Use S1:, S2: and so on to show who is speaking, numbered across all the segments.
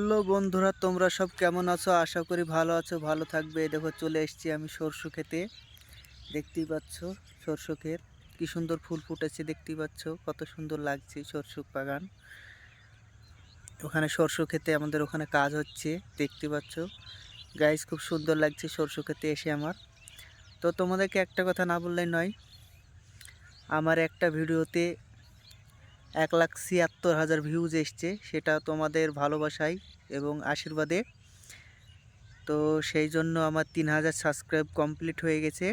S1: Hello বন্ধুরা, তোমরা সব কেমন আছো? আশা করি ভালো আছো, ভালো থাকবে। দেখো, চলে এসেছি আমি সরষু খেতে। দেখতেই পাচ্ছ সরষু ক্ষেত। কি সুন্দর ফুল ফুটেছে, দেখতেই পাচ্ছ। কত সুন্দর লাগছে সরষু বাগান। ওখানে সরষু খেতে আমাদের ওখানে কাজ হচ্ছে, দেখতে পাচ্ছ। গাইস খুব সুন্দর লাগছে সরষু খেতে এসে আমার। তো তোমাদেরকে একটা কথা না বললেই নয়, আমার একটা ভিডিওতে এক লাখ ছিয়াত্তর হাজার ভিউজ এসছে, সেটা তোমাদের ভালোবাসায় এবং আশীর্বাদে। তো সেই জন্য আমার তিন হাজার সাবস্ক্রাইব কমপ্লিট হয়ে গেছে।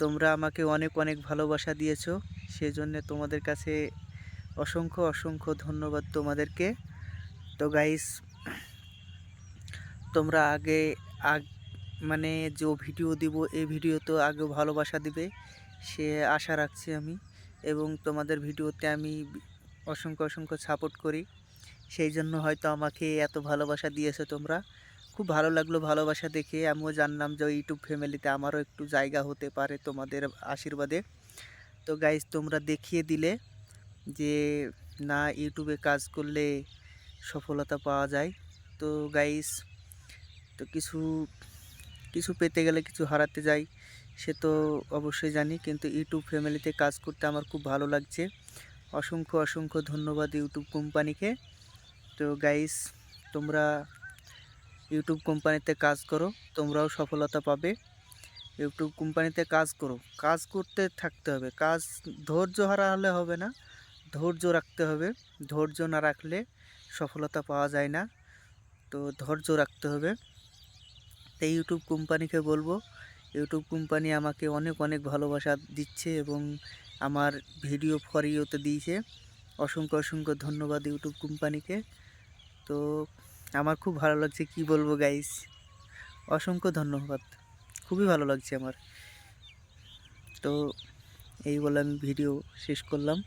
S1: তোমরা আমাকে অনেক অনেক ভালোবাসা দিয়েছ সেই জন্য তোমাদের কাছে অসংখ্য অসংখ্য ধন্যবাদ তোমাদেরকে। তো গাইস তোমরা আগে, আগ মানে যে ভিডিও দিব, এই ভিডিও তো আগে ভালোবাসা দিবে, সে আশা রাখছি আমি। এবং তোমাদের ভিডিওতে আমি অসংখ্য অসংখ্য সাপোর্ট করি। সেই জন্য হয়তো আমাকে এত ভালোবাসা দিয়েছ তোমরা। খুব ভালো লাগল ভালোবাসা দেখে। আমিও জানলাম যে ইউটিউব ফ্যামিলিতে আমারও একটু জায়গা হতে পারে তোমাদের আশীর্বাদে। তো গাইজ তোমরা দেখিয়ে দিলে যে না ইউটিউবে কাজ করলে সফলতা পাওয়া যায়। তো গাইস তো কিছু কিছু পেতে গেলে কিছু হারাতে যাই, সে তো অবশ্যই জানি। কিন্তু ইউটিউব ফ্যামিলিতে কাজ করতে আমার খুব ভালো লাগছে। অসংখ্য অসংখ্য ধন্যবাদ ইউটিউব কোম্পানিকে। তো গাইস তোমরা ইউটিউব কোম্পানিতে কাজ করো, তোমরাও সফলতা পাবে। ইউটিউব কোম্পানিতে কাজ করো। কাজ করতে থাকতে হবে। কাজ ধৈর্য হারা হলে হবে না। ধৈর্য রাখতে হবে। ধৈর্য না রাখলে সফলতা পাওয়া যায় না। তো ধৈর্য রাখতে হবে। তো ইউটিউব কোম্পানিকে বলব। ইউটিউব কোম্পানি আমাকে অনেক অনেক ভালোবাসা দিচ্ছে এবং আমার ভিডিও ফর দিয়েছে। অসংখ্য অসংখ্য ধন্যবাদ ইউটিউব কোম্পানিকে। তো আমার খুব ভালো লাগছে কি বলব গাইস অসংখ্য ধন্যবাদ। খুবই ভালো লাগছে আমার। তো এই বলে আমি ভিডিও শেষ করলাম।